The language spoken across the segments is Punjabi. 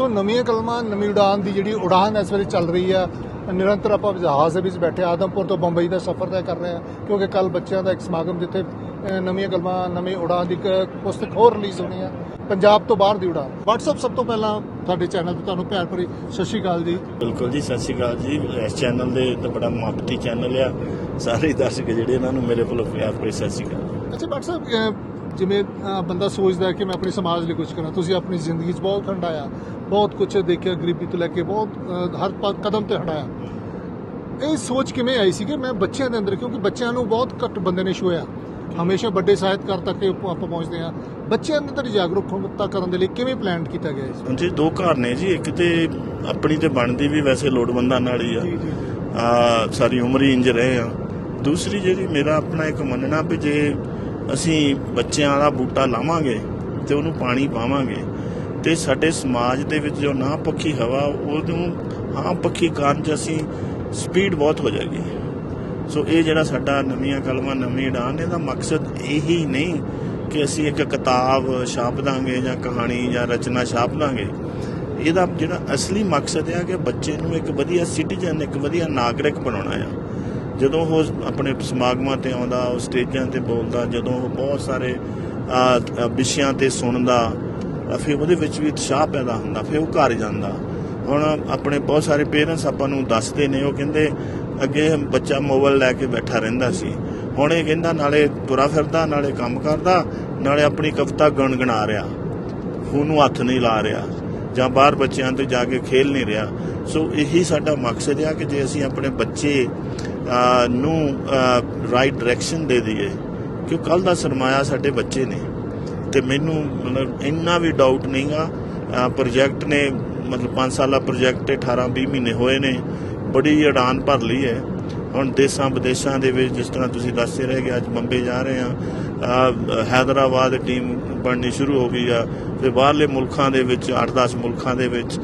ਸੋ ਨਵੀਆਂ ਕਲਮਾਂ ਨਵੀਂ ਉਡਾਨ ਦੀ ਜਿਹੜੀ ਉਡਾਨ ਇਸ ਵੇਲੇ ਚੱਲ ਰਹੀ ਆ ਨਿਰੰਤਰ ਆਪਾਂ ਜਹਾਜ਼ ਦੇ ਵਿੱਚ ਬੈਠੇ ਆਦਮਪੁਰ ਤੋਂ ਬੰਬਈ ਦਾ ਸਫ਼ਰ ਤੈਅ ਕਰ ਰਹੇ ਆ ਕਿਉਂਕਿ ਕੱਲ ਬੱਚਿਆਂ ਦਾ ਇੱਕ ਸਮਾਗਮ ਜਿੱਥੇ ਨਵੀਆਂ ਕਲਮਾਂ ਨਵੀਂ ਉਡਾਨ ਦੀ ਇੱਕ ਪੁਸਤਕ ਹੋਰ ਰਿਲੀਜ਼ ਹੋਣੀ ਆ ਪੰਜਾਬ ਤੋਂ ਬਾਹਰ ਦੀ ਉਡਾਨ। WhatsApp ਸਭ ਤੋਂ ਪਹਿਲਾਂ ਤੁਹਾਡੇ ਚੈਨਲ ਤੇ ਤੁਹਾਨੂੰ ਪਿਆਰ ਭਰੀ ਸਤਿ ਸ਼੍ਰੀ ਅਕਾਲ ਜੀ। ਬਿਲਕੁਲ ਜੀ ਸਤਿ ਸ਼੍ਰੀ ਅਕਾਲ ਜੀ। ਇਸ ਚੈਨਲ ਦੇ ਤਾਂ ਬੜਾ ਮੁਹੱਬਤੀ ਚੈਨਲ ਆ। ਸਾਰੇ ਦਰਸ਼ਕ ਜਿਹੜੇ ਇਹਨਾਂ ਨੂੰ ਮੇਰੇ ਵੱਲੋਂ ਪਿਆਰ ਭਰੀ ਸਤਿ ਸ਼੍ਰੀ ਅਕਾਲ। ਅੱਛਾ ਡਾਕਟਰ ਸਾਹਿਬ ਜਿਵੇਂ ਬੰਦਾ ਸੋਚਦਾ ਕਿ ਮੈਂ ਆਪਣੀ ਸਮਾਜ ਲਈ ਕੁਝ ਕਰਾਂ। ਤੁਸੀਂ ਆਪਣੀ ਜ਼ਿੰਦਗੀ 'ਚ ਬਹੁਤ ਹੰਡਾਇਆ ਬਹੁਤ ਕੁਝ ਦੇਖਿਆ ਗਰੀਬੀ ਤੋਂ ਲੈ ਕੇ ਬਹੁਤ ਹਰ ਕਦਮ ਤੇ ਹੰਡਾਇਆ ਇਹ ਸੋਚ ਕਿਵੇਂ ਆਈ ਸੀ ਕਿ ਮੈਂ ਬੱਚਿਆਂ ਦੇ ਅੰਦਰ ਕਿਉਂਕਿ ਬੱਚਿਆਂ ਨੂੰ ਬਹੁਤ ਘੱਟ ਬੰਦੇ ਨੇ ਛੂਇਆ ਹਮੇਸ਼ਾ ਵੱਡੇ ਸਾਹਿਤਕਾਰ ਤੱਕ ਆਪਾਂ ਪਹੁੰਚਦੇ ਆ ਬੱਚਿਆਂ ਦੇ ਅੰਦਰ ਜਾਗਰੂਕਤਾ ਕਰਨ ਦੇ ਲਈ ਕਿਵੇਂ ਪਲਾਨ ਕੀਤਾ ਗਿਆ ਇਸ? ਹੁਣ ਜੀ ਦੋ ਘਰ ਨੇ ਜੀ। ਇੱਕ ਤੇ ਆਪਣੀ ਤੇ ਬਣਦੀ ਵੀ ਵੈਸੇ ਲੋੜਵੰਦਾਂ ਨਾਲ ਹੀ ਆ। ਆ ਸਾਰੀ ਉਮਰ ਹੀ ਇੰਜ ਰਹੇ ਆ। ਦੂਸਰੀ ਜਿਹੜੀ ਮੇਰਾ ਆਪਣਾ ਇੱਕ ਮੰਨਣਾ ਵੀ ਜੇ ਅਸੀਂ ਬੱਚਿਆਂ ਵਾਲਾ ਬੂਟਾ ਲਾਵਾਂਗੇ ਤੇ ਉਹਨੂੰ ਪਾਣੀ ਪਾਵਾਂਗੇ ਤੇ ਸਾਡੇ ਸਮਾਜ ਦੇ ਵਿੱਚ ਜੋ ਨਾ ਪੱਖੀ ਹਵਾ, ਉਹਨੂੰ ਹਾਂ ਪੱਖੀ ਕਾਰਨ ਚ ਅਸੀਂ ਸਪੀਡ ਬਹੁਤ ਹੋ ਜਾਏਗੀ। ਸੋ ਇਹ ਜਿਹੜਾ ਸਾਡਾ ਨਵੀਆਂ ਕਲਮਾਂ, ਨਵੀਂ ਉਡਾਨ ਇਹਦਾ ਮਕਸਦ ਇਹੀ ਨਹੀਂ ਕਿ ਅਸੀਂ ਇੱਕ ਕਿਤਾਬ ਛਾਪ ਦਾਂਗੇ ਜਾਂ ਕਹਾਣੀ ਜਾਂ ਰਚਨਾ ਛਾਪ ਦਾਂਗੇ। ਇਹਦਾ ਜਿਹੜਾ ਅਸਲੀ ਮਕਸਦ ਹੈ ਕਿ ਬੱਚੇ ਨੂੰ ਇੱਕ ਵਧੀਆ ਸਿਟੀਜ਼ਨ ਇੱਕ ਵਧੀਆ ਨਾਗਰਿਕ ਬਣਾਉਣਾ ਆ। ਜਦੋਂ ਉਹ ਆਪਣੇ ਸਮਾਗਮਾਂ ਤੇ ਆਉਂਦਾ, ਉਹ ਸਟੇਜਾਂ ਤੇ ਬੋਲਦਾ, ਜਦੋਂ ਉਹ ਬਹੁਤ ਸਾਰੇ ਵਿਸ਼ਿਆਂ ਤੇ ਸੁਣਦਾ ਫਿਰ ਉਹਦੇ ਵਿੱਚ ਵੀ ਉਤਸ਼ਾਹ ਪੈਦਾ ਹੁੰਦਾ, ਫਿਰ ਉਹ ਘਰ ਜਾਂਦਾ। ਹੁਣ ਆਪਣੇ ਬਹੁਤ ਸਾਰੇ ਪੇਰੈਂਟਸ ਆਪਾਂ ਨੂੰ ਦੱਸਦੇ ਨੇ, ਉਹ ਕਹਿੰਦੇ ਅੱਗੇ ਬੱਚਾ ਮੋਬਾਈਲ ਲੈ ਕੇ ਬੈਠਾ ਰਹਿੰਦਾ ਸੀ। ਹੁਣ ਇਹ ਕਹਿੰਦਾ, ਨਾਲੇ ਤੁਰਾ ਫਿਰਦਾ, ਨਾਲੇ ਕੰਮ ਕਰਦਾ, ਨਾਲੇ ਆਪਣੀ ਕਵਿਤਾ ਗੁਣਗੁਣਾ ਰਿਹਾ। ਉਹਨੂੰ ਹੱਥ ਨਹੀਂ ਲਾ ਰਿਹਾ, ਜਾਂ ਬਾਹਰ ਬੱਚਿਆਂ ਤੇ ਜਾ ਕੇ ਖੇਲ ਨਹੀਂ ਰਿਹਾ। ਸੋ ਇਹੀ ਸਾਡਾ ਮਕਸਦ ਆ ਕਿ ਜੇ ਅਸੀਂ ਆਪਣੇ ਬੱਚੇ ਨੂੰ ਰਾਈਟ ਡਾਇਰੈਕਸ਼ਨ ਦੇ ਦਈਏ। ਕਿ ਕੱਲ ਦਾ ਸਰਮਾਇਆ ਸਾਡੇ ਬੱਚੇ ਨੇ। ਤੇ ਮੈਨੂੰ ਮਤਲਬ ਇੰਨਾ ਵੀ ਡਾਊਟ ਨਹੀਂਗਾ। ਪ੍ਰੋਜੈਕਟ ਨੇ ਮਤਲਬ 5 ਸਾਲਾ ਪ੍ਰੋਜੈਕਟ 18 20 ਮਹੀਨੇ ਹੋਏ ਨੇ। ਬੜੀ ਅਡਾਨ ਭਰ ਲਈ ਹੈ। ਹੁਣ ਦੇਸਾਂ ਵਿਦੇਸ਼ਾਂ ਦੇ ਵਿੱਚ ਜਿਸ ਤਰ੍ਹਾਂ ਤੁਸੀਂ ਦੱਸਦੇ ਰਹੇ ਕਿ ਅੱਜ ਬੰਬੇ ਜਾ ਰਹੇ ਆ ਹੈਦਰਾਬਾਦ ਟੀਮ ਬਣਨੀ ਸ਼ੁਰੂ ਹੋ ਗਈ ਆ। ਤੇ ਬਾਹਰਲੇ ਮੁਲਕਾਂ ਦੇ ਵਿੱਚ 8-10 ਮੁਲਕਾਂ ਦੇ ਵਿੱਚ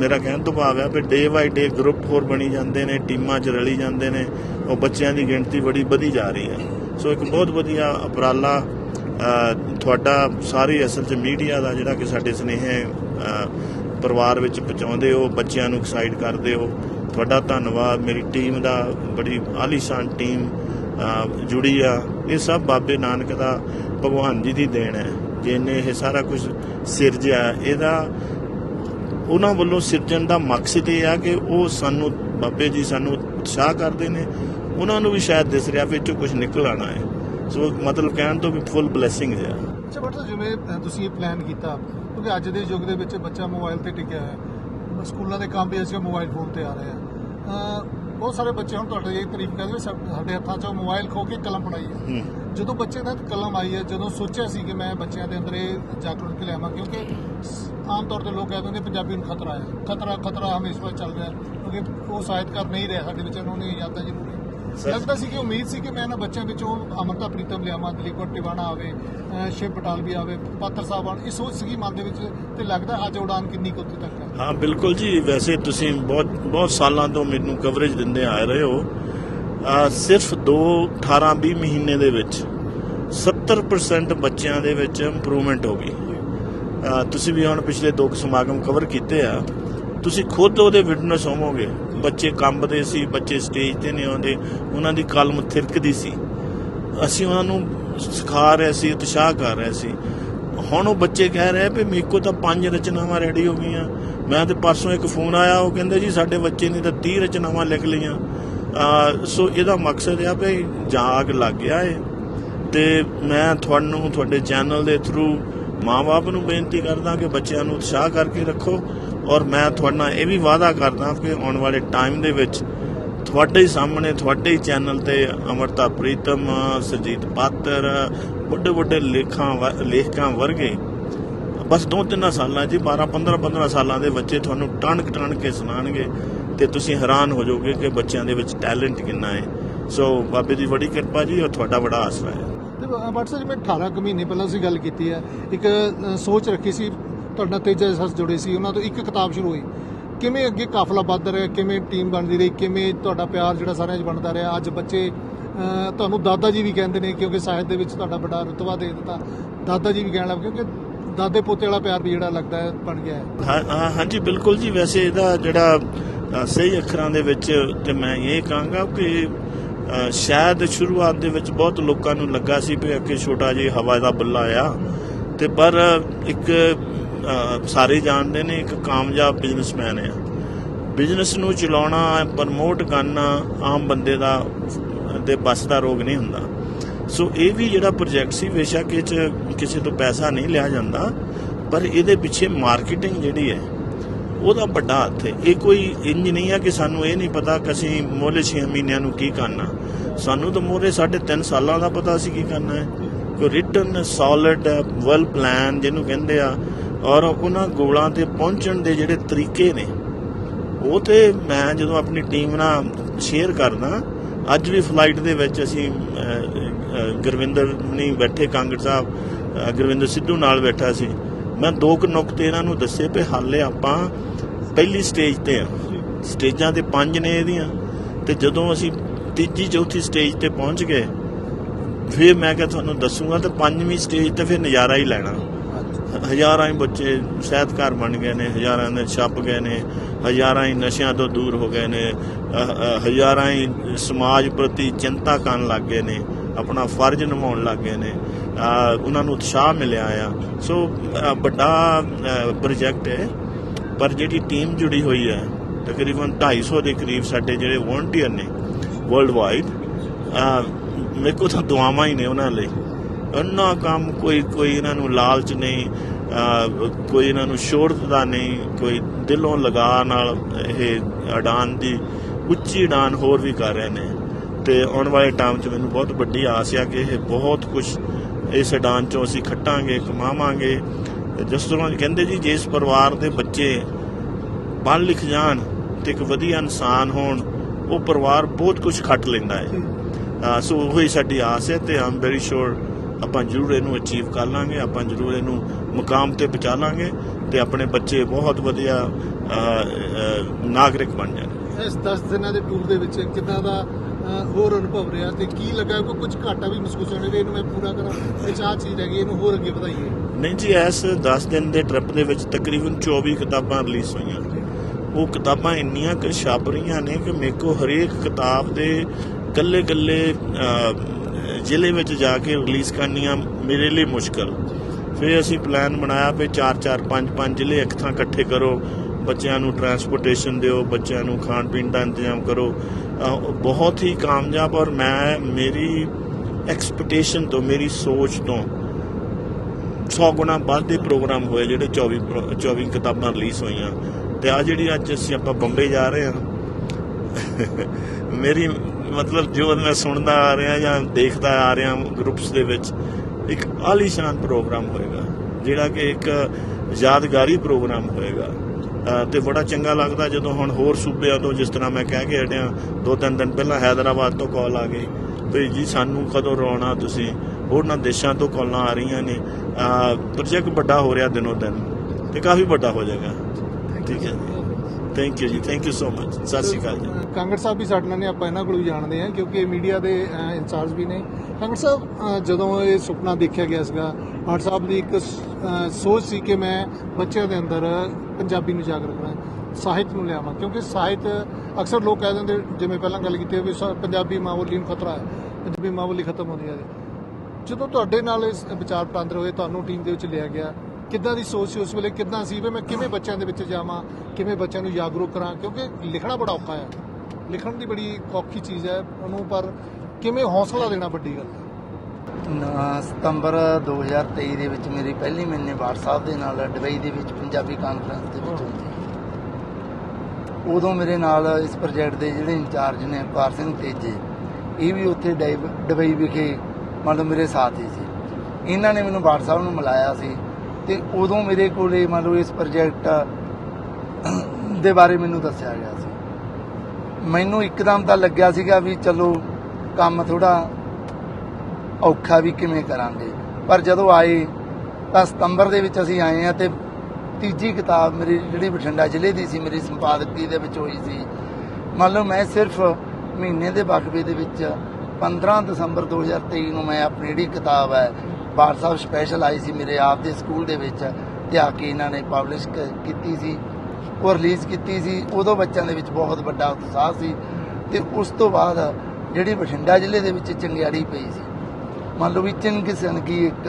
ਮੇਰਾ ਕਹਿਣ ਤੋਂ ਭਾਵ ਹੈ ਵੀ ਡੇ ਬਾਈ ਡੇ ਗਰੁੱਪ ਹੋਰ ਬਣੀ ਜਾਂਦੇ ਨੇ, ਟੀਮਾਂ 'ਚ ਰਲੀ ਜਾਂਦੇ ਨੇ, ਉਹ ਬੱਚਿਆਂ ਦੀ ਗਿਣਤੀ ਬੜੀ ਵਧੀ ਜਾ ਰਹੀ ਹੈ। ਸੋ ਇੱਕ ਬਹੁਤ ਵਧੀਆ ਉਪਰਾਲਾ ਤੁਹਾਡਾ ਸਾਰੀ ਅਸਲ 'ਚ ਮੀਡੀਆ ਦਾ ਜਿਹੜਾ ਕਿ ਸਾਡੇ ਸੁਨੇਹੇ ਪਰਿਵਾਰ ਵਿੱਚ ਪਹੁੰਚਾਉਂਦੇ ਹੋ, ਬੱਚਿਆਂ ਨੂੰ ਐਕਸਾਈਟ ਕਰਦੇ ਹੋ। ਤੁਹਾਡਾ ਧੰਨਵਾਦ, ਮੇਰੀ ਟੀਮ ਦਾ ਬੜੀ ਆਲੀਸ਼ਾਨ ਟੀਮ ਜੁੜੀ ਆ। ਇਹ ਸਭ ਬਾਬੇ ਨਾਨਕ ਦਾ ਭਗਵਾਨ ਜੀ ਦੀ ਦੇਣ ਹੈ। ਜਿਹਨੇ ਇਹ ਸਾਰਾ ਕੁਝ ਸਿਰਜਿਆ, ਇਹਦਾ ਉਹਨਾਂ ਵੱਲੋਂ ਸਿਰਜਣ ਦਾ ਮਕਸਦ ਇਹ ਆ ਕਿ ਉਹ ਸਾਨੂੰ, ਬਾਬੇ ਜੀ ਸਾਨੂੰ ਉਤਸ਼ਾਹ ਕਰਦੇ ਨੇ। ਉਹਨਾਂ ਨੂੰ ਵੀ ਸ਼ਾਇਦ ਦਿਸ ਰਿਹਾ ਵੀ ਇਹ 'ਚੋਂ ਕੁਝ ਨਿਕਲ ਆਣਾ ਹੈ। ਸੋ ਮਤਲਬ ਕਹਿਣ ਤੋਂ ਵੀ ਫੁੱਲ ਬਲੇਸਿੰਗ ਹੈ ਅੱਛਾ ਬਟ ਜਿਵੇਂ ਤੁਸੀਂ ਇਹ ਪਲਾਨ ਕੀਤਾ, ਕਿਉਂਕਿ ਅੱਜ ਦੇ ਯੁੱਗ ਦੇ ਵਿੱਚ ਬੱਚਾ ਮੋਬਾਈਲ ਤੇ ਟਿਕਿਆ ਹੈ। ਸਕੂਲਾਂ ਦੇ ਕੰਮ ਵੀ ਅੱਜ ਮੋਬਾਈਲ ਫੋਨ ਤੇ ਆ ਰਹੇ ਆ ਬਹੁਤ ਸਾਰੇ ਬੱਚੇ ਹੁਣ ਤੁਹਾਡੇ ਇਹ ਤਾਰੀਫ ਕਰਦੇ ਸਾਡੇ ਹੱਥਾਂ 'ਚੋਂ ਮੋਬਾਈਲ ਖੋ ਕੇ ਕਲਮ ਫੜਾਈ ਹੈ। ਜਦੋਂ ਬੱਚੇ ਦਾ ਕਲਮ ਆਈ ਹੈ ਜਦੋਂ ਸੋਚਿਆ ਸੀ ਕਿ ਮੈਂ ਬੱਚਿਆਂ ਦੇ ਅੰਦਰ ਇਹ ਜਾਗਰੂਕ ਲਿਆਵਾਂ ਕਿਉਂਕਿ ਆਮ ਤੌਰ ਤੇ ਲੋਕ ਕਹਿੰਦੇ ਨੇ ਪੰਜਾਬੀ ਨੂੰ ਖਤਰਾ ਹੈ। ਖਤਰਾ ਖਤਰਾ ਹਮੇਸ਼ਾ ਚੱਲ ਰਿਹਾ ਹੈ, ਕਿਉਂਕਿ ਉਹ ਸਾਹਿਤਕਾਰ ਨਹੀਂ ਰਿਹਾ ਸਾਡੇ ਵਿੱਚ ਉਹਨਾਂ ਦੀਆਂ ਯਾਦਾਂ ਜ਼ਰੂਰ ਨੇ ਲੱਗਦਾ ਸੀ ਕਿ ਉਮੀਦ ਸੀ ਕਿ ਮੈਂ ਇਹਨਾਂ ਬੱਚਿਆਂ ਵਿੱਚੋਂ ਅਮਰਤਾ ਪ੍ਰੀਤਮ ਲਿਆਵਾਂ ਦਲੀਪ ਟਿਵਾਣਾ ਆਵੇ ਸ਼ਿਵ ਬਟਾਲਵੀ ਆਵੇ ਪਾਤਰ ਸਾਹਿਬ ਆਉਣ ਇਹ ਸੋਚ ਸੀਗੀ ਮਨ ਦੇ ਵਿੱਚ ਤੇ ਲੱਗਦਾ ਅੱਜ ਉਡਾਨ ਕਿੰਨੀ ਕੁ ਉੱਥੇ ਤੱਕ ਹੈ। ਹਾਂ ਬਿਲਕੁਲ ਜੀ। ਵੈਸੇ ਤੁਸੀਂ ਬਹੁਤ ਬਹੁਤ ਸਾਲਾਂ ਤੋਂ ਮੈਨੂੰ ਕਵਰੇਜ ਦਿੰਦੇ ਆ ਰਹੇ ਹੋ। ਸਿਰਫ 2 18 20 ਮਹੀਨੇ ਦੇ ਵਿੱਚ 70% ਬੱਚਿਆਂ ਦੇ ਵਿੱਚ ਇੰਪਰੂਵਮੈਂਟ ਹੋ ਗਈ। ਤੁਸੀਂ ਵੀ ਹੁਣ ਪਿਛਲੇ ਦੋ ਸਮਾਗਮ ਕਵਰ ਕੀਤੇ ਆ। ਤੁਸੀਂ ਖੁਦ ਉਹਦੇ ਵਿਟਨੈਸ ਹੋਵੋਗੇ। ਬੱਚੇ ਕੰਬਦੇ ਸੀ, ਬੱਚੇ ਸਟੇਜ ਤੇ ਨਹੀਂ ਆਉਂਦੇ, ਉਹਨਾਂ ਦੀ ਕਲਮ ਥਿਰਕਦੀ ਸੀ। ਅਸੀਂ ਉਹਨਾਂ ਨੂੰ ਸਿਖਾ ਰਹੇ ਸੀ, ਉਤਸ਼ਾਹ ਕਰ ਰਹੇ ਸੀ। ਹੁਣ ਉਹ ਬੱਚੇ ਕਹਿ ਰਹੇ ਵੀ ਮੇਰੇ ਕੋਲ ਤਾਂ ਪੰਜ ਰਚਨਾਵਾਂ ਰੈਡੀ ਹੋ ਗਈਆਂ। ਮੈਂ ਤੇ ਪਰਸੋਂ ਇੱਕ ਫੋਨ ਆਇਆ, ਉਹ ਕਹਿੰਦੇ ਜੀ ਸਾਡੇ ਬੱਚੇ ਨੇ ਤਾਂ 30 ਰਚਨਾਵਾਂ ਲਿਖ ਲਈਆਂ। ਸੋ ਇਹਦਾ ਮਕਸਦ ਆ ਵੀ ਜਾਗ ਲੱਗ ਗਿਆ ਏ। ਤੇ ਮੈਂ ਤੁਹਾਨੂੰ, ਤੁਹਾਡੇ ਚੈਨਲ ਦੇ ਥਰੂ ਮਾਪੇ ਨੂੰ ਬੇਨਤੀ ਕਰਦਾ ਕਿ ਬੱਚਿਆਂ ਨੂੰ ਉਤਸ਼ਾਹ ਕਰਕੇ ਰੱਖੋ। ਔਰ ਮੈਂ ਤੁਹਾਡੇ ਨਾਲ ਇਹ ਵੀ ਵਾਅਦਾ ਕਰਦਾ ਕਿ ਆਉਣ ਵਾਲੇ ਟਾਈਮ ਦੇ ਵਿੱਚ ਤੁਹਾਡੇ ਹੀ ਸਾਹਮਣੇ, ਤੁਹਾਡੇ ਹੀ ਚੈਨਲ ਤੇ ਅਮਰਤਾ, ਪ੍ਰੀਤਮ, ਸੁਰਜੀਤ ਪਾਤਰ ਵੱਡੇ ਵੱਡੇ ਲੇਖਾਂ ਵ- ਲੇਖਕਾਂ ਵਰਗੇ, ਬਸ ਦੋ ਤਿੰਨ ਸਾਲਾਂ ਜੀ 12 15 15 ਸਾਲਾਂ ਦੇ ਬੱਚੇ ਤੁਹਾਨੂੰ ਟਣਕ ਟਣਕ ਕੇ ਸੁਣਾਣਗੇ ਤੇ ਤੁਸੀਂ ਹੈਰਾਨ ਹੋ ਜਾਓਗੇ ਕਿ ਬੱਚਿਆਂ ਦੇ ਵਿੱਚ ਟੈਲੈਂਟ ਕਿੰਨਾ ਹੈ। ਸੋ ਬਾਬੇ ਦੀ ਬੜੀ ਕਿਰਪਾ ਜੀ ਔਰ ਤੁਹਾਡਾ ਬੜਾ ਆਸਰਾ ਹੈ। ਤੇ WhatsApp ਜਿਵੇਂ 18 ਕੁ ਮਹੀਨੇ ਪਹਿਲਾਂ ਅਸੀਂ ਗੱਲ ਕੀਤੀ ਹੈ। ਇੱਕ ਸੋਚ ਰੱਖੀ ਸੀ ਤੁਹਾਡਾ ਤੇਜਾ ਸੱਸ ਜੁੜੇ ਸੀ, ਉਹਨਾਂ ਤੋਂ ਇੱਕ ਕਿਤਾਬ ਸ਼ੁਰੂ ਹੋਈ। ਕਿਵੇਂ ਅੱਗੇ ਕਾਫਲਾ ਵੱਧ ਰਿਹਾ ਕਿਵੇਂ ਟੀਮ ਬਣਦੀ ਰਹੀ, ਕਿਵੇਂ ਤੁਹਾਡਾ ਪਿਆਰ ਜਿਹੜਾ ਸਾਰਿਆਂ 'ਚ ਬਣਦਾ ਰਿਹਾ? ਅੱਜ ਬੱਚੇ ਤੁਹਾਨੂੰ ਦਾਦਾ ਜੀ ਵੀ ਕਹਿੰਦੇ ਨੇ, ਕਿਉਂਕਿ ਸਾਹਿਤ ਦੇ ਵਿੱਚ ਤੁਹਾਡਾ ਵੱਡਾ ਰੁਤਬਾ ਦੇ ਦਿੱਤਾ। ਦਾਦਾ ਜੀ ਵੀ ਕਹਿਣ ਲੱਗ ਕਿਉਂਕਿ ਦਾਦੇ ਪੋਤੇ ਵਾਲਾ ਪਿਆਰ ਵੀ ਜਿਹੜਾ ਲੱਗਦਾ ਹੈ, ਬਣ ਗਿਆ ਹੈ। ਹਾਂ, ਹਾਂ- ਹਾਂਜੀ, ਬਿਲਕੁਲ ਜੀ। ਵੈਸੇ ਇਹਦਾ ਜਿਹੜਾ ਸਹੀ ਅੱਖਰਾਂ ਦੇ ਵਿੱਚ ਤੇ ਮੈਂ ਇਹ ਕਹਾਂਗਾ ਕਿ ਸ਼ਾਇਦ ਸ਼ੁਰੂਆਤ ਦੇ ਵਿੱਚ ਬਹੁਤ ਲੋਕਾਂ ਨੂੰ ਲੱਗਾ ਸੀ ਵੀ ਅੱਗੇ ਛੋਟਾ ਜਿਹਾ ਹਵਾ ਦਾ ਬੱਲਾ ਆ ਤੇ ਪਰ ਇੱਕ ਸਾਰੇ ਜਾਣਦੇ ਨੇ ਇੱਕ ਕਾਮਯਾਬ ਬਿਜ਼ਨਸਮੈਨ ਹੈ। ਬਿਜ਼ਨਸ ਨੂੰ ਚਲਾਉਣਾ ਪ੍ਰਮੋਟ ਕਰਨਾ ਆਮ ਬੰਦੇ ਦਾ, ਦੇ ਬਸ ਦਾ ਰੋਗ ਨਹੀਂ ਹੁੰਦਾ। ਸੋ ਇਹ ਵੀ ਜਿਹੜਾ ਪ੍ਰੋਜੈਕਟ ਸੀ, ਬੇਸ਼ੱਕ ਇਹ ਚ ਕਿਸੇ ਤੋਂ ਪੈਸਾ ਨਹੀਂ ਲਿਆ ਜਾਂਦਾ, ਪਰ ਇਹਦੇ ਪਿੱਛੇ ਮਾਰਕੀਟਿੰਗ ਜਿਹੜੀ ਹੈ, ਉਹਦਾ ਵੱਡਾ ਹੱਥ ਹੈ। ਇਹ ਕੋਈ ਇੰਜ ਨਹੀਂ ਹੈ ਕਿ ਸਾਨੂੰ ਇਹ ਨਹੀਂ ਪਤਾ ਕਿ ਅਸੀਂ ਮੋਲੇ 6 ਮਹੀਨਿਆਂ ਨੂੰ ਕੀ ਕਰਨਾ। ਸਾਨੂੰ ਤਾਂ ਮੋਰੇ ਸਾਢੇ 3 ਸਾਲਾਂ ਦਾ ਪਤਾ ਸੀ ਕੀ ਕਰਨਾ ਹੈ। ਕੋਈ ਰਿਟਨ ਸੋਲਿਡ ਵੈਲ ਪਲਾਨ ਜਿਹਨੂੰ ਕਹਿੰਦੇ ਆ ਔਰ ਉਹਨਾਂ ਗੋਲਾਂ ਤੇ ਪਹੁੰਚਣ ਦੇ ਜਿਹੜੇ ਤਰੀਕੇ ਨੇ, ਉਹ ਤੇ ਮੈਂ ਜਦੋਂ ਆਪਣੀ ਟੀਮ ਨਾਲ ਸ਼ੇਅਰ ਕਰਦਾ, ਅੱਜ ਵੀ ਫਲਾਈਟ ਦੇ ਵਿੱਚ ਅਸੀਂ ਗੁਰਵਿੰਦਰ ਨਹੀਂ ਬੈਠੇ, ਕਾਂਗੜ ਸਾਹਿਬ ਗੁਰਵਿੰਦਰ ਸਿੱਧੂ ਨਾਲ ਬੈਠਾ ਸੀ। ਮੈਂ ਦੋ ਕੁ ਨੁਕਤੇ ਇਹਨਾਂ ਨੂੰ ਦੱਸੇ ਪਏ ਹਾਲੇ ਆਪਾਂ ਪਹਿਲੀ ਸਟੇਜ ਤੇ ਆ। ਸਟੇਜਾਂ ਤੇ ਪੰਜ ਨੇ ਇਹਦੀਆਂ, ਤੇ ਜਦੋਂ ਅਸੀਂ ਤੀਜੀ, ਚੌਥੀ ਸਟੇਜ ਤੇ ਪਹੁੰਚ ਗਏ, ਫਿਰ ਮੈਂ ਕਿਹਾ ਤੁਹਾਨੂੰ ਦੱਸੂਗਾ ਤੇ ਪੰਜਵੀਂ ਸਟੇਜ ਤੇ ਫਿਰ ਨਜ਼ਾਰਾ ਹੀ ਲੈਣਾ। ਹਜ਼ਾਰਾਂ ਹੀ ਬੱਚੇ ਸਹਿਤਕਾਰ ਬਣ ਗਏ ਨੇ, ਹਜ਼ਾਰਾਂ ਦੇ ਛੱਪ ਗਏ ਨੇ, ਹਜ਼ਾਰਾਂ ਹੀ ਨਸ਼ਿਆਂ ਤੋਂ ਦੂਰ ਹੋ ਗਏ ਨੇ ਹਜ਼ਾਰਾਂ ਹੀ ਸਮਾਜ ਪ੍ਰਤੀ ਚਿੰਤਾ ਕਰਨ ਲੱਗ ਗਏ ਨੇ, ਆਪਣਾ ਫਰਜ਼ ਨਿਭਾਉਣ ਲੱਗ ਗਏ ਨੇ ਉਹਨਾਂ ਨੂੰ ਉਤਸ਼ਾਹ ਮਿਲਿਆ ਆ। ਸੋ ਵੱਡਾ ਪ੍ਰੋਜੈਕਟ ਹੈ, ਪਰ ਜਿਹੜੀ ਟੀਮ ਜੁੜੀ ਹੋਈ ਹੈ, ਤਕਰੀਬਨ 250 ਦੇ ਕਰੀਬ ਸਾਡੇ ਜਿਹੜੇ ਵੋਲੰਟੀਅਰ ਨੇ ਵਰਲਡ ਵਾਈਡ ਮੇਰੇ ਕੋਲ ਤਾਂ ਦੁਆਵਾਂ ਹੀ ਨੇ ਉਹਨਾਂ ਲਈ। ਇੰਨਾ ਕੰਮ ਕੋਈ ਕੋਈ ਇਹਨਾਂ ਨੂੰ ਲਾਲਚ ਨਹੀਂ ਕੋਈ ਇਹਨਾਂ ਨੂੰ ਸ਼ੋਹਰਤ ਦਾ ਨਹੀਂ ਕੋਈ ਦਿਲੋਂ ਲਗਾ ਨਾਲ ਇਹ ਅਡਾਨ ਦੀ ਉੱਚੀ ਉਡਾਨ ਹੋਰ ਵੀ ਕਰ ਰਹੇ ਨੇ। ਤੇ ਆਉਣ ਵਾਲੇ ਟਾਈਮ 'ਚ ਮੈਨੂੰ ਬਹੁਤ ਵੱਡੀ ਆਸ ਆ ਕਿ ਇਹ ਬਹੁਤ ਕੁਝ ਇਸ ਉਡਾਨ 'ਚੋਂ ਅਸੀਂ ਖੱਟਾਂਗੇ ਕਮਾਵਾਂਗੇ। ਜਿਸ ਤਰ੍ਹਾਂ ਕਹਿੰਦੇ ਜੀ ਜਿਸ ਪਰਿਵਾਰ ਦੇ ਬੱਚੇ ਪੜ੍ਹ ਲਿਖ ਜਾਣ ਤੇ ਇੱਕ ਵਧੀਆ ਇਨਸਾਨ ਹੋਣ ਉਹ ਪਰਿਵਾਰ ਬਹੁਤ ਕੁਝ ਖੱਟ ਲੈਂਦਾ ਹੈ। ਸੋ ਉਹ ਹੀ ਸਾਡੀ ਆਸ ਹੈ ਤੇ ਆਮ ਵੈਰੀ ਸ਼ੋਰ ਆਪਾਂ ਜ਼ਰੂਰ ਇਹਨੂੰ ਅਚੀਵ ਕਰ ਲਾਂਗੇ ਆਪਾਂ ਜ਼ਰੂਰ ਇਹਨੂੰ ਮੁਕਾਮ ਤੇ ਪਹੁੰਚਾ ਲਾਂਗੇ ਤੇ ਆਪਣੇ ਬੱਚੇ ਬਹੁਤ ਵਧੀਆ ਨਾਗਰਿਕ ਬਣ ਜਾਣਗੇ ਇਸ 10 ਦਿਨਾਂ ਦੇ ਟੂਰ ਦੇ ਵਿੱਚ ਕਿੱਦਾਂ ਦਾ ਹੋਰ ਅਨੁਭਵ ਰਿਹਾ ਤੇ ਕੀ ਲੱਗਾ? ਕੋਈ ਕੁਝ ਘਾਟਾ ਵੀ ਮਹਿਸੂਸ ਹੋਣੇ ਵੀ ਇਹਨੂੰ ਮੈਂ ਪੂਰਾ ਕਰਾਂ। ਇਹ ਚਾਹ ਚੀਜ਼ ਹੈਗੀ ਇਹਨੂੰ ਹੋਰ ਅੱਗੇ ਵਧਾਈਏ। ਨਹੀਂ ਜੀ ਇਸ 10 ਦਿਨ ਦੇ ਟ੍ਰਿਪ ਦੇ ਵਿੱਚ ਤਕਰੀਬਨ 24 ਕਿਤਾਬਾਂ ਰਿਲੀਜ਼ ਹੋਈਆਂ ਉਹ ਕਿਤਾਬਾਂ ਇੰਨੀਆਂ ਕਿ ਛਪ ਰਹੀਆਂ ਨੇ ਕਿ ਮੇਰੇ ਕੋ ਹਰੇਕ ਕਿਤਾਬ ਦੇ ਕੱਲੇ ਕੱਲੇ ਜ਼ਿਲ੍ਹੇ ਵਿੱਚ ਜਾ ਕੇ ਰਿਲੀਜ਼ ਕਰਨੀਆਂ ਮੇਰੇ ਲਈ ਮੁਸ਼ਕਲ। ਫਿਰ ਅਸੀਂ ਪਲਾਨ ਬਣਾਇਆ ਵੀ 4 4 5 5 ਜ਼ਿਲ੍ਹੇ ਇੱਕ ਥਾਂ ਇਕੱਠੇ ਕਰੋ। ਬੱਚਿਆਂ ਨੂੰ ਟਰਾਂਸਪੋਰਟੇਸ਼ਨ ਦਿਓ, ਬੱਚਿਆਂ ਨੂੰ ਖਾਣ ਪੀਣ ਦਾ ਇੰਤਜ਼ਾਮ ਕਰੋ। ਬਹੁਤ ਹੀ ਕਾਮਯਾਬ ਔਰ ਮੈਂ, ਮੇਰੀ ਐਕਸਪੈਕਟੇਸ਼ਨ ਤੋਂ, ਮੇਰੀ ਸੋਚ ਤੋਂ 100 ਗੁਣਾ ਵੱਧ ਦੇ ਪ੍ਰੋਗਰਾਮ ਹੋਏ ਜਿਹੜੇ 24 ਪ੍ਰੋ- 24 ਕਿਤਾਬਾਂ ਰਿਲੀਜ਼ ਹੋਈਆਂ। ਤੇ ਆ ਜਿਹੜੀ ਅੱਜ ਅਸੀਂ ਆਪਾਂ ਬੰਬੇ ਜਾ ਰਹੇ ਹਾਂ, ਮੇਰੀ ਮਤਲਬ ਜੋ ਮੈਂ ਸੁਣਦਾ ਆ ਰਿਹਾ ਜਾਂ ਦੇਖਦਾ ਆ ਰਿਹਾ ਗਰੁੱਪਸ ਦੇ ਵਿੱਚ, ਇੱਕ ਆਲੀਸ਼ਾਨ ਪ੍ਰੋਗਰਾਮ ਹੋਏਗਾ, ਜਿਹੜਾ ਕਿ ਇੱਕ ਯਾਦਗਾਰੀ ਪ੍ਰੋਗਰਾਮ ਹੋਏਗਾ। ਅਹ ਤੇ ਬੜਾ ਚੰਗਾ ਲੱਗਦਾ ਜਦੋਂ ਹੁਣ ਹੋਰ ਸੂਬਿਆਂ ਤੋਂ ਜਿਸ ਤਰ੍ਹਾਂ ਮੈਂ ਕਹਿ ਕੇ ਹਟਿਆ ਦੋ ਤਿੰਨ ਦਿਨ ਪਹਿਲਾਂ ਹੈਦਰਾਬਾਦ ਤੋਂ ਕਾਲ ਆ ਗਈ, ਵੀ ਜੀ ਸਾਨੂੰ ਕਦੋਂ ਰੋਣਾ ਤੁਸੀਂ? ਹੋਰਨਾਂ ਦੇਸ਼ਾਂ ਤੋਂ ਕਾਲਾਂ ਆ ਰਹੀਆਂ ਨੇ। ਪ੍ਰੋਜੈਕਟ ਵੱਡਾ ਹੋ ਰਿਹਾ ਦਿਨੋ ਦਿਨ, ਤੇ ਕਾਫੀ ਵੱਡਾ ਹੋ ਜਾਏਗਾ। ਠੀਕ ਹੈ ਜੀ। ਥੈਂਕ ਯੂ ਜੀ ਥੈਂਕ ਯੂ ਸੋ ਮਚ ਸਤਿ ਸ਼੍ਰੀ ਅਕਾਲ ਜੀ। ਕਾਂਗੜ ਸਾਹਿਬ ਵੀ ਸਾਡੇ ਨਾਲ ਨੇ, ਆਪਾਂ ਇਹਨਾਂ ਕੋਲੋਂ ਵੀ ਜਾਣਦੇ ਹਾਂ, ਕਿਉਂਕਿ ਇਹ ਮੀਡੀਆ ਦੇ ਇੰਚਾਰਜ ਵੀ ਨੇ। ਕਾਂਗੜ ਸਾਹਿਬ ਜਦੋਂ ਇਹ ਸੁਪਨਾ ਦੇਖਿਆ ਗਿਆ ਸੀਗਾ, ਮਾਨ ਸਾਹਿਬ ਦੀ ਇੱਕ ਸੋਚ ਸੀ ਕਿ ਮੈਂ ਬੱਚਿਆਂ ਦੇ ਅੰਦਰ ਪੰਜਾਬੀ ਨੂੰ ਜਾਗਰੂਕ ਕਰਾਂ, ਸਾਹਿਤ ਨੂੰ ਲਿਆਵਾਂ, ਕਿਉਂਕਿ ਸਾਹਿਤ ਅਕਸਰ ਲੋਕ ਕਹਿ ਦਿੰਦੇ, ਜਿਵੇਂ ਪਹਿਲਾਂ ਗੱਲ ਕੀਤੀ ਵੀ ਪੰਜਾਬੀ ਮਾਂ ਬੋਲੀ ਨੂੰ ਖਤਰਾ ਹੈ, ਪੰਜਾਬੀ ਮਾਂ ਬੋਲੀ ਖਤਮ ਹੁੰਦੀ ਹੈ। ਜਦੋਂ ਤੁਹਾਡੇ ਨਾਲ ਇਸ ਵਿਚਾਰ ਵਟਾਂਦਰੇ ਹੋਏ ਤੁਹਾਨੂੰ ਟੀਮ ਦੇ ਵਿੱਚ ਲਿਆ ਗਿਆ ਕਿੱਦਾਂ ਦੀ ਸੋਚ ਸੀ ਉਸ ਵੇਲੇ? ਕਿੱਦਾਂ ਸੀ ਵੀ ਮੈਂ ਕਿਵੇਂ ਬੱਚਿਆਂ ਦੇ ਵਿੱਚ ਜਾਵਾਂ? ਕਿਵੇਂ ਬੱਚਿਆਂ ਨੂੰ ਜਾਗਰੂਕ ਕਰਾਂ? ਕਿਉਂਕਿ ਲਿਖਣਾ ਬੜਾ ਔਖਾ ਹੈ। ਲਿਖਣ ਦੀ ਬੜੀ ਔਖੀ ਚੀਜ਼ ਹੈ ਉਹਨੂੰ, ਪਰ ਕਿਵੇਂ ਹੌਸਲਾ ਦੇਣਾ ਵੱਡੀ ਗੱਲ ਹੈ? ਨਾ, ਸਤੰਬਰ 2023 ਦੇ ਵਿੱਚ ਮੇਰੀ ਪਹਿਲੀ ਮਹੀਨੇ ਬਾੜ ਸਾਹਿਬ ਦੇ ਨਾਲ ਦੁਬਈ ਦੇ ਵਿੱਚ ਪੰਜਾਬੀ ਕਾਨਫਰੰਸ ਦੇ ਵਿੱਚ ਹੁੰਦੀ ਉਦੋਂ ਮੇਰੇ ਨਾਲ ਇਸ ਪ੍ਰੋਜੈਕਟ ਦੇ ਜਿਹੜੇ ਇੰਚਾਰਜ ਨੇ ਅਵਤਾਰ ਸਿੰਘ ਤੇਜੇ, ਇਹ ਵੀ ਉੱਥੇ ਡਾਇਬ- ਦੁਬਈ ਵਿਖੇ ਮੰਨ ਲਓ ਮੇਰੇ ਸਾਥ ਹੀ ਸੀ। ਇਹਨਾਂ ਨੇ ਮੈਨੂੰ ਬਾੜ ਸਾਹਿਬ ਨੂੰ ਮਿਲਾਇਆ ਸੀ। ਤੇ ਉਦੋਂ ਮੇਰੇ ਕੋਲੇ ਮੰਨ ਲਓ ਇਸ ਪ੍ਰੋਜੈਕਟ ਦੇ ਬਾਰੇ ਮੈਨੂੰ ਦੱਸਿਆ ਗਿਆ ਸੀ। ਮੈਨੂੰ ਇੱਕਦਮ ਤਾਂ ਲੱਗਿਆ ਸੀਗਾ ਵੀ ਚਲੋ ਕੰਮ ਥੋੜਾ ਔਖਾ ਵੀ ਕਿਵੇਂ ਕਰਾਂਗੇ। ਪਰ ਜਦੋਂ ਆਏ, ਤਾਂ ਸਤੰਬਰ ਦੇ ਵਿੱਚ ਅਸੀਂ ਆਏ ਆ ਤੇ ਤੀਜੀ ਕਿਤਾਬ ਮੇਰੀ ਜਿਹੜੀ ਬਠਿੰਡਾ ਜ਼ਿਲ੍ਹੇ ਦੀ ਸੀ, ਮੇਰੀ ਸੰਪਾਦਕੀ ਦੇ ਵਿੱਚ ਹੋਈ ਸੀ। ਮੰਨ ਲਓ ਮੈਂ ਸਿਰਫ ਮਹੀਨੇ ਦੇ ਵਕਫੇ ਦੇ ਵਿੱਚ 15 ਦਸੰਬਰ 2023 ਨੂੰ ਮੈਂ ਆਪਣੀ ਜਿਹੜੀ ਕਿਤਾਬ ਹੈ ਬਾਰ ਸਾਹਿਬ ਸਪੈਸ਼ਲ ਆਈ ਸੀ ਮੇਰੇ ਆਪ ਦੇ ਸਕੂਲ ਦੇ ਵਿੱਚ ਤੇ ਆ ਕੇ ਇਹਨਾਂ ਨੇ ਪਬਲਿਸ਼ ਕੀਤੀ ਸੀ, ਉਹ ਰਿਲੀਜ਼ ਕੀਤੀ ਸੀ। ਉਦੋਂ ਬੱਚਿਆਂ ਦੇ ਵਿੱਚ ਬਹੁਤ ਵੱਡਾ ਉਤਸ਼ਾਹ ਸੀ ਤੇ ਉਸ ਤੋਂ ਬਾਅਦ ਜਿਹੜੀ ਬਠਿੰਡਾ ਜ਼ਿਲ੍ਹੇ ਦੇ ਵਿੱਚ ਚੰਗਿਆੜੀ ਪਈ ਸੀ। ਮੰਨ ਲਓ ਵੀ ਚਿੰਗ ਸਨਗੀ ਇੱਕ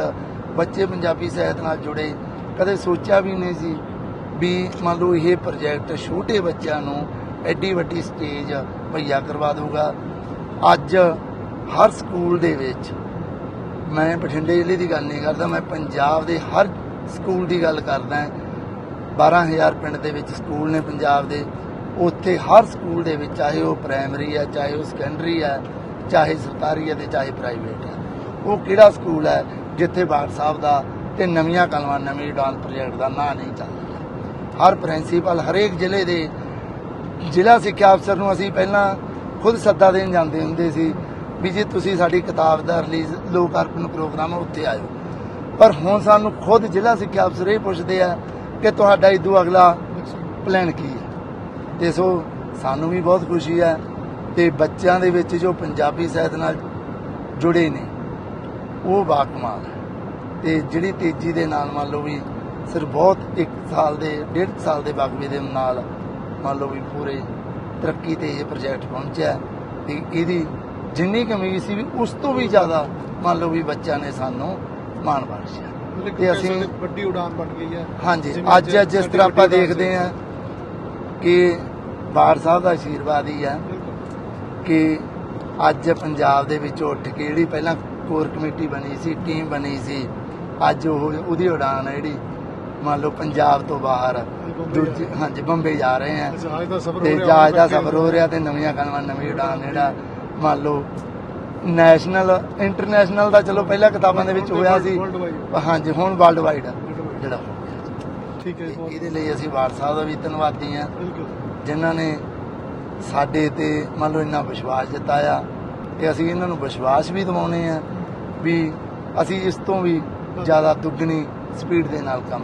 ਬੱਚੇ ਪੰਜਾਬੀ ਸਾਹਿਤ ਨਾਲ ਜੁੜੇ, ਕਦੇ ਸੋਚਿਆ ਵੀ ਨਹੀਂ ਸੀ ਵੀ ਮੰਨ ਲਓ ਇਹ ਪ੍ਰੋਜੈਕਟ ਛੋਟੇ ਬੱਚਿਆਂ ਨੂੰ ਐਡੀ ਵੱਡੀ ਸਟੇਜ ਮੁਹੱਈਆ ਕਰਵਾ ਦੇਊਗਾ। ਅੱਜ ਹਰ ਸਕੂਲ ਦੇ ਵਿੱਚ ਮੈਂ ਬਠਿੰਡੇ ਜ਼ਿਲ੍ਹੇ ਦੀ ਗੱਲ ਨਹੀਂ ਕਰਦਾ, ਮੈਂ ਪੰਜਾਬ ਦੇ ਹਰ ਸਕੂਲ ਦੀ ਗੱਲ ਕਰਦਾ 12000 ਪਿੰਡ ਦੇ ਵਿੱਚ ਸਕੂਲ ਨੇ ਪੰਜਾਬ ਦੇ। ਉੱਥੇ ਹਰ ਸਕੂਲ ਦੇ ਵਿੱਚ ਚਾਹੇ ਉਹ ਪ੍ਰਾਇਮਰੀ ਹੈ ਚਾਹੇ ਉਹ ਸੈਕੰਡਰੀ ਹੈ ਚਾਹੇ ਸਰਕਾਰੀ ਹੈ ਤੇ ਚਾਹੇ ਪ੍ਰਾਈਵੇਟ ਹੈ ਉਹ ਕਿਹੜਾ ਸਕੂਲ ਹੈ ਜਿੱਥੇ ਬਾੜ ਸਾਹਿਬ ਦਾ ਤੇ ਨਵੀਆਂ ਕਲਮਾਂ, ਨਵੀਂ ਡਾਂਸ ਪ੍ਰੋਜੈਕਟ ਦਾ ਨਾਂ ਨਹੀਂ ਚੱਲਦਾ ਹਰ ਪ੍ਰਿੰਸੀਪਲ ਹਰੇਕ ਜ਼ਿਲ੍ਹੇ ਦੇ ਜ਼ਿਲ੍ਹਾ ਸਿੱਖਿਆ ਅਫਸਰ ਨੂੰ ਅਸੀਂ ਪਹਿਲਾਂ ਖੁਦ ਸੱਦਾ ਦੇਣ ਜਾਂਦੇ ਹੁੰਦੇ ਸੀ ਵੀ ਜੇ ਤੁਸੀਂ ਸਾਡੀ ਕਿਤਾਬ ਦਾ ਰਿਲੀਜ਼ ਲੋਕ ਅਰਪਣ ਪ੍ਰੋਗਰਾਮ ਆ, ਉੱਥੇ ਆਇਓ। ਪਰ ਹੁਣ ਸਾਨੂੰ ਖੁਦ ਜ਼ਿਲ੍ਹਾ ਸਿੱਖਿਆ ਅਫਸਰ ਇਹ ਪੁੱਛਦੇ ਆ ਕਿ ਤੁਹਾਡਾ ਇਦੋਂ ਅਗਲਾ ਪਲਾਨ ਕੀ ਹੈ? ਤੇ ਸੋ ਸਾਨੂੰ ਵੀ ਬਹੁਤ ਖੁਸ਼ੀ ਹੈ ਤੇ ਬੱਚਿਆਂ ਦੇ ਵਿੱਚ ਜੋ ਪੰਜਾਬੀ ਸਾਹਿਤ ਨਾਲ ਜੁੜੇ ਨੇ ਉਹ ਬਾਕਮਾਲ ਹੈ। ਤੇ ਜਿਹੜੀ ਤੇਜ਼ੀ ਦੇ ਨਾਲ ਮੰਨ ਲਓ ਵੀ ਸਿਰਫ ਬਹੁਤ ਇੱਕ ਸਾਲ ਦੇ ਡੇਢ ਸਾਲ ਦੇ ਵਕਫੇ ਦੇ ਨਾਲ ਮੰਨ ਲਓ ਵੀ ਪੂਰੇ ਤਰੱਕੀ ਤੇ ਇਹ ਪ੍ਰੋਜੈਕਟ ਪਹੁੰਚਿਆ ਤੇ ਇਹਦੀ ਜਿੰਨੀ ਕਮੀ ਸੀ ਵੀ ਉਸ ਤੋਂ ਵੀ ਜ਼ਿਆਦਾ ਮੰਨ ਲਓ ਵੀ ਬੱਚਿਆਂ ਨੇ ਸਾਨੂੰ ਮਾਣ ਬਖਸ਼ਿਆ। ਤੇ ਅਸੀਂ ਵੱਡੀ ਉਡਾਨ ਬਣ ਗਈ ਹੈ। ਹਾਂਜੀ ਅੱਜ ਜਿਸ ਤਰ੍ਹਾਂ ਆਪਾਂ ਦੇਖਦੇ। ਹਾਂ ਕਿ ਬਾੜ ਸਾਹਿਬ ਦਾ ਆਸ਼ੀਰਵਾਦ ਹੀ ਹੈ ਕਿ ਅੱਜ ਪੰਜਾਬ ਦੇ ਵਿੱਚ ਉੱਠ ਕੇ ਜਿਹੜੀ ਪਹਿਲਾਂ ਕੋਰ ਕਮੇਟੀ ਬਣੀ ਸੀ ਟੀਮ ਬਣੀ ਸੀ ਅੱਜ ਉਹ ਉਹਦੀ ਉਡਾਨ ਹੈ ਜਿਹੜੀ ਮੰਨ ਲਓ ਪੰਜਾਬ ਤੋਂ ਬਾਹਰ ਦੂਜੇ ਹਾਂਜੀ ਬੰਬੇ ਜਾ ਰਹੇ ਆ। ਤੇ ਜਹਾਜ਼ ਦਾ ਸਫ਼ਰ ਹੋ ਰਿਹਾ ਤੇ ਨਵੀਆਂ ਕਲਮਾਂ ਨਵੀਂ ਉਡਾਨ ਜਿਹੜਾ ਮੰਨ ਲਓ ਨੈਸ਼ਨਲ ਇੰਟਰਨੈਸ਼ਨਲ ਦਾ ਚਲੋ ਪਹਿਲਾਂ ਕਿਤਾਬਾਂ ਦੇ ਵਿੱਚ ਹੋਇਆ ਸੀ। ਹਾਂਜੀ ਹੁਣ ਵਰਲਡ ਵਾਈਡ। ਜਿਹੜਾ ਠੀਕ ਹੈ ਇਹਦੇ ਲਈ ਅਸੀਂ ਵਾਰ ਸਾਹਿਬ ਦਾ ਵੀ ਧੰਨਵਾਦੀ ਬਿਲਕੁਲ। ਜਿਨ੍ਹਾਂ ਨੇ ਸਾਡੇ ਤੇ ਮੰਨ ਲਓ ਇੰਨਾ ਵਿਸ਼ਵਾਸ ਜਤਾਇਆ ਤੇ ਅਸੀਂ ਇਹਨਾਂ ਨੂੰ ਵਿਸ਼ਵਾਸ ਵੀ ਦਿਵਾਉਨੇ ਆ ਵੀ ਅਸੀਂ ਇਸ ਤੋਂ ਵੀ ਜ਼ਿਆਦਾ ਦੁੱਗਣੀ ਸਪੀਡ ਦੇ ਨਾਲ ਕੰਮ